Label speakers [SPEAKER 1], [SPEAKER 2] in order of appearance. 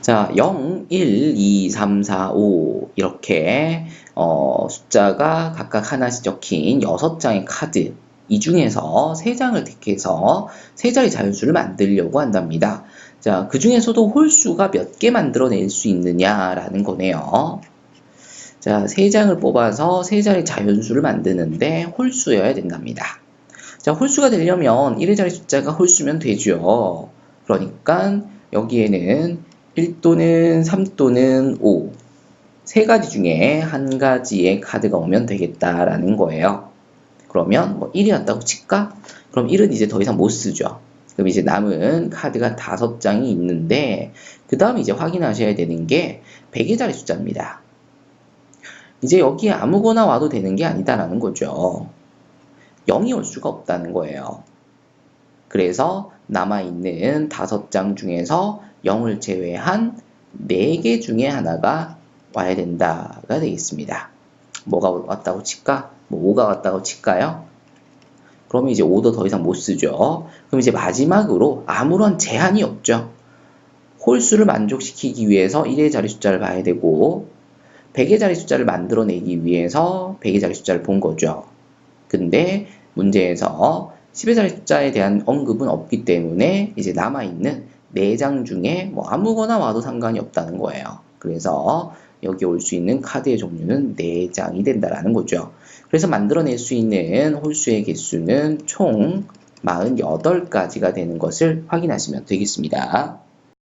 [SPEAKER 1] 자, 0, 1, 2, 3, 4, 5 이렇게 어, 숫자가 각각 하나씩 적힌 6장의 카드 이 중에서 3장을 택해서 세 자리 자연수를 만들려고 한답니다. 자, 그 중에서도 홀수가 몇 개 만들어낼 수 있느냐라는 거네요. 자, 세 장을 뽑아서 세 자리 자연수를 만드는데 홀수여야 된답니다. 자, 홀수가 되려면 1의 자리 숫자가 홀수면 되죠. 그러니까 여기에는 1 또는 3 또는 5. 세 가지 중에 한 가지의 카드가 오면 되겠다라는 거예요. 그러면 뭐 1이었다고 칠까? 그럼 1은 이제 더 이상 못 쓰죠. 그럼 이제 남은 카드가 다섯 장이 있는데 그 다음 이제 확인하셔야 되는 게 100의 자리 숫자입니다. 이제 여기에 아무거나 와도 되는 게 아니다라는 거죠. 0이 올 수가 없다는 거예요. 그래서 남아있는 다섯 장 중에서 0을 제외한 4개 중에 하나가 와야 된다가 되겠습니다. 뭐가 왔다고 칠까? 뭐 5가 왔다고 칠까요? 그러면 이제 5도 더 이상 못 쓰죠. 그럼 이제 마지막으로 아무런 제한이 없죠. 홀수를 만족시키기 위해서 1의 자리 숫자를 봐야 되고 100의 자리 숫자를 만들어내기 위해서 100의 자리 숫자를 본 거죠. 근데 문제에서 10의 자리 숫자에 대한 언급은 없기 때문에 이제 남아있는 4장 중에 뭐 아무거나 와도 상관이 없다는 거예요. 그래서 여기 올 수 있는 카드의 종류는 4장이 된다라는 거죠. 그래서 만들어낼 수 있는 홀수의 개수는 총 48가지가 되는 것을 확인하시면 되겠습니다.